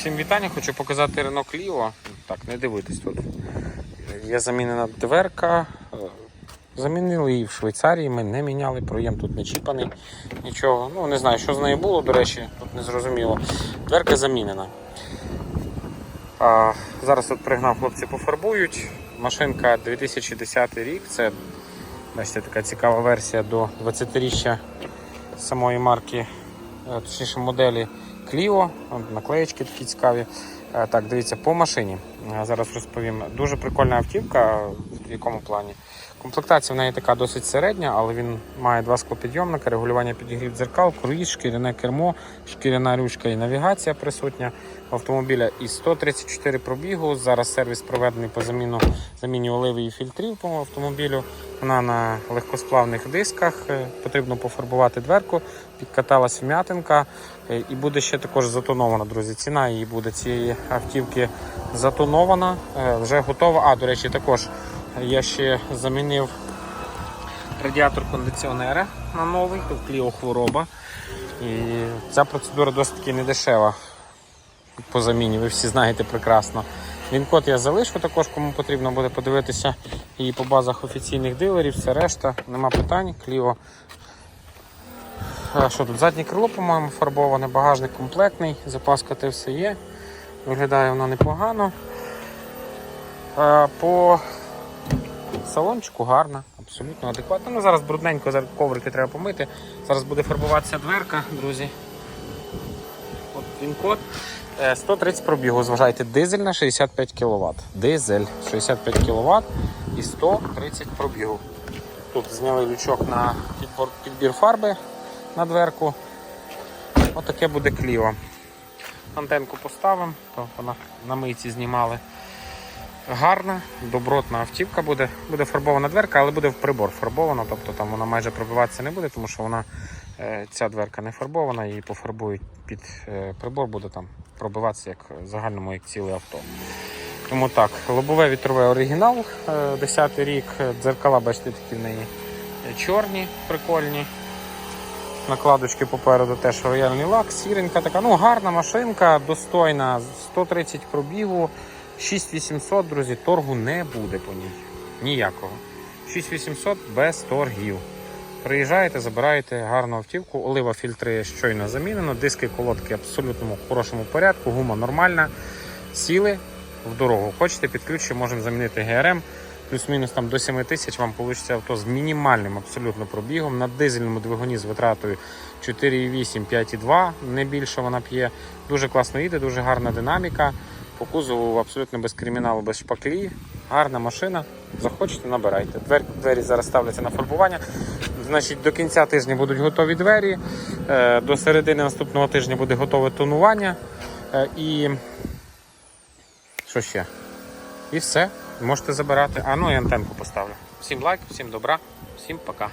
Всім вітання, хочу показати Renault Clio. Так, не дивитись тут. Є замінена дверка. Е, Замінили її в Швейцарії, ми не міняли, проєм тут не чіпаний, нічого. Ну, не знаю, що з нею було, до речі, тут не зрозуміло. Дверка замінена. А, зараз тут пригнав, хлопці пофарбують. Машинка 2010 рік. Це бачите, така цікава версія до 20-річчя самої марки, е, точніше моделі От Наклеєчки такі цікаві. Е, Так, дивіться, по машині. Е, Зараз розповім. Дуже прикольна автівка. В якому плані? Комплектація в неї така досить середня, але він має два склопідйомника, регулювання підігрів дзеркал, круїз, шкіряне кермо, шкіряна ручка і навігація присутня в автомобіля. І 134 пробігу. Зараз сервіс проведений по заміну заміні оливи і фільтрів по автомобілю. Вона на легкосплавних дисках. Е, Потрібно пофарбувати дверку, підкаталась вм'ятинка е, і буде ще також затонована, друзі. Ціна її буде цієї автівки затонована, е, вже готова. А, до речі, також я ще замінив радіатор кондиціонера на новий, тут Clio хвороба. І ця процедура досить таки недешева по заміні, ви всі знаєте прекрасно. Він-код я залишу також, кому потрібно буде подивитися її по базах офіційних дилерів, все решта, нема питань. Кліо. А що тут? Заднє крило, по-моєму, фарбоване, багажник комплектний, запаска те все є. Виглядає воно непогано. А, По салончику гарна, абсолютно адекватно. Ну, зараз брудненько, коврики треба помити. Зараз буде фарбуватися дверка, друзі. От він код. Е, 130 пробігу, зважайте, дизель на 65 кВт. Дизель 65 кВт і 130 пробігу. Тут зняли лючок на підбор, підбір фарби на дверку. Отаке буде кліво. Антенку поставимо, то вона на мийці знімали. Гарна, добротна автівка буде. Буде фарбована дверка, але буде в прибор фарбована, тобто там вона майже пробиватися не буде, тому що вона е, ця дверка не фарбована, її пофарбують під е, прибор, буде там пробиватися як загальному, як ціле авто. Тому так, лобове вітрове оригінал, е, 10 рік, дзеркала, бачите, такі в неї е, чорні, прикольні. Накладочки попереду теж рояльний лак, сіренька така. Ну, гарна машинка, достойна, 130 пробігу, 6800, друзі, торгу не буде по ній. Ніякого. 6800 без торгів. Приїжджаєте, забираєте гарну автівку, олива фільтри щойно замінено, диски колодки абсолютно в хорошому порядку, гума нормальна. Сіли в дорогу. Хочете підключити, можемо замінити ГРМ. Плюс-мінус там до 7 тисяч вам вийде авто з мінімальним абсолютно пробігом. На дизельному двигуні з витратою 4,8, 5,2, не більше вона п'є. Дуже класно їде, дуже гарна динаміка. По кузову абсолютно без криміналу, без шпаклі. Гарна машина. Захочете, набирайте. Двері, двері зараз ставляться на фарбування. Значить, до кінця тижня будуть готові двері. Е, До середини наступного тижня буде готове тонування. Е, І що ще? І все. Можете забирати. А ну і антенку поставлю. Всім лайк, всім добра, всім пока.